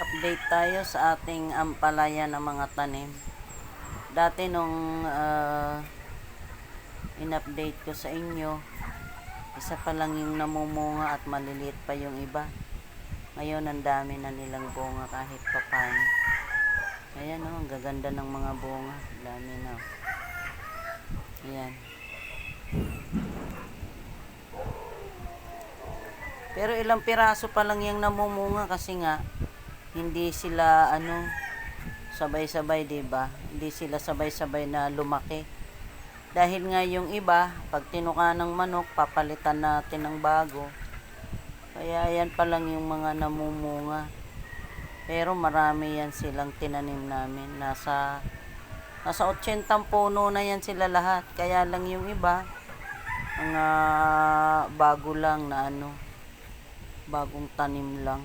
update tayo sa ating ampalaya ng mga tanim. Dati nung ah, in-update ko sa inyo, isa pa lang yung namumunga at maliliit pa yung iba. Ngayon, ang dami na nilang bunga kahit papaano. Ayan o, ang gaganda ng mga bunga. Dami na. Ayan. Pero ilang piraso pa lang yung namumunga kasi nga hindi sila ano sabay-sabay, 'di ba? Hindi sila sabay-sabay na lumaki. Dahil nga yung iba, pag tinuka ng manok, papalitan natin ng bago. Kaya yan pa lang yung mga namumunga. Pero marami yan silang tinanim namin. Nasa nasa 80 puno na yan sila lahat. Kaya lang yung iba, mga bago lang na ano, bagong tanim lang.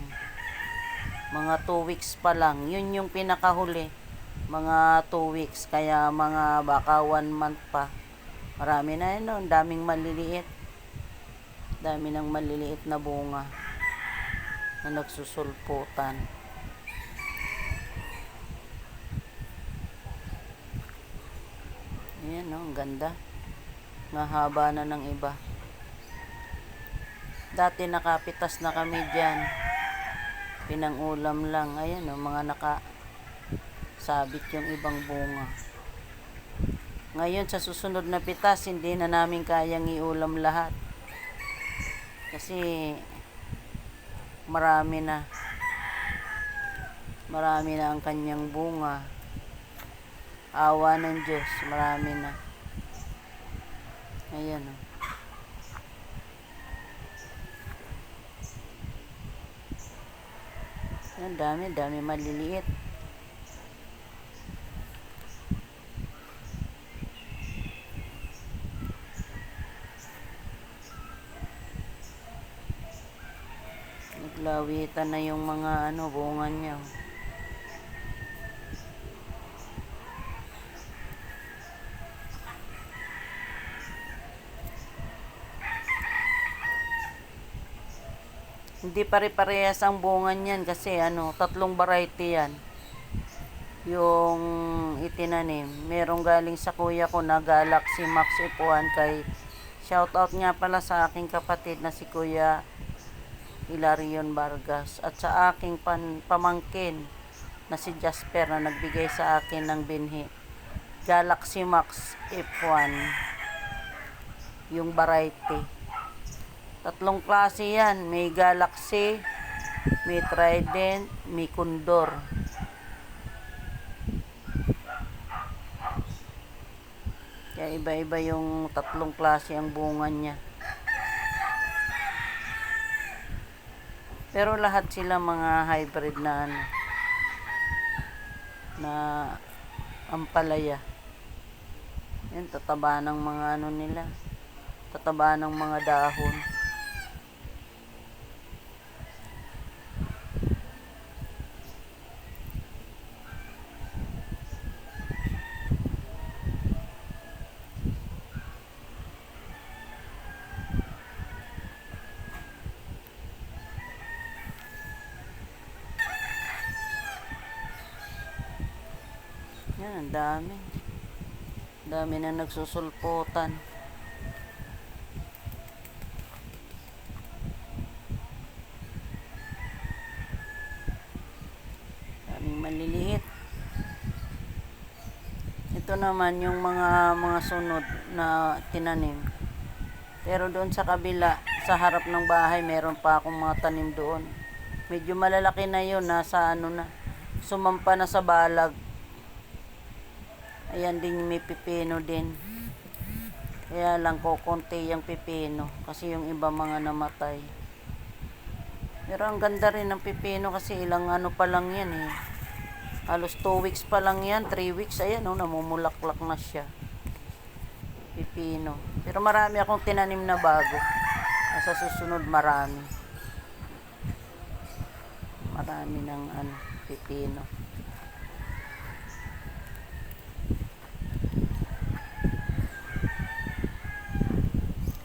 Mga 2 weeks pa lang. Yun yung pinakahuli. Mga 2 weeks. Kaya mga baka 1 month pa. Marami na yun. no? Daming maliliit. Dami ng maliliit na bunga na nagsusulputan. Ayan, no? Ang ganda. Mahaba na ng iba. Dati nakapitas na kami dyan. Pinangulam lang. Ayan, no? Mga naka sabit yung ibang bunga. Ngayon, sa susunod na pitas, hindi na namin kayang iulam lahat. Kasi, marami na. Marami na ang kanyang bunga. Awa ng Diyos, marami na. Ayan, oh. Ang dami, dami maliliit. Naglawitan na yung mga ano, bunga niya. Hindi pare-parehas ang bunga niyan kasi ano, tatlong variety yan. Yung itinanim. Merong galing sa kuya ko na Galaxy Max F1 kay shoutout nga pala sa aking kapatid na si Kuya Hilarion Vargas at sa aking pan, pamangkin na si Jasper na nagbigay sa akin ng binhi. Galaxy Max F1 yung variety. Tatlong klase yan. May Galaxy, may Trident, may Condor. Kaya iba-iba yung tatlong klase ang bunga niya. Pero lahat sila mga hybrid na ano, na ampalaya. Yan, tataba ng mga ano nila. Tataba ng mga dahon. Yan, ang dami. Dami na nagsusulputan. Daming maliliit. Ito naman yung mga mga sunod na tinanim. Pero doon sa kabila, sa harap ng bahay, meron pa akong mga tanim doon. Medyo malalaki na yun, nasa ano na, sumampa na sa balag. Ayan din may pipino din. Kaya lang ko konti yung pipino kasi yung iba mga namatay. Pero ang ganda rin ng pipino kasi ilang ano pa lang yan eh. Halos 2 weeks pa lang yan, 3 weeks. Ayan oh, namumulaklak na siya. Pipino. Pero marami akong tinanim na bago. Sa susunod marami. Marami ng ano, pipino.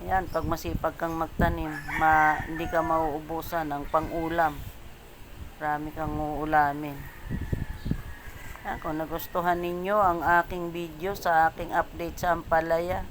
Yan, pag masipag kang magtanim, ma, hindi ka mauubusan ng pang-ulam. Marami kang uulamin. Ah, kung nagustuhan ninyo ang aking video sa aking update sa Ampalaya,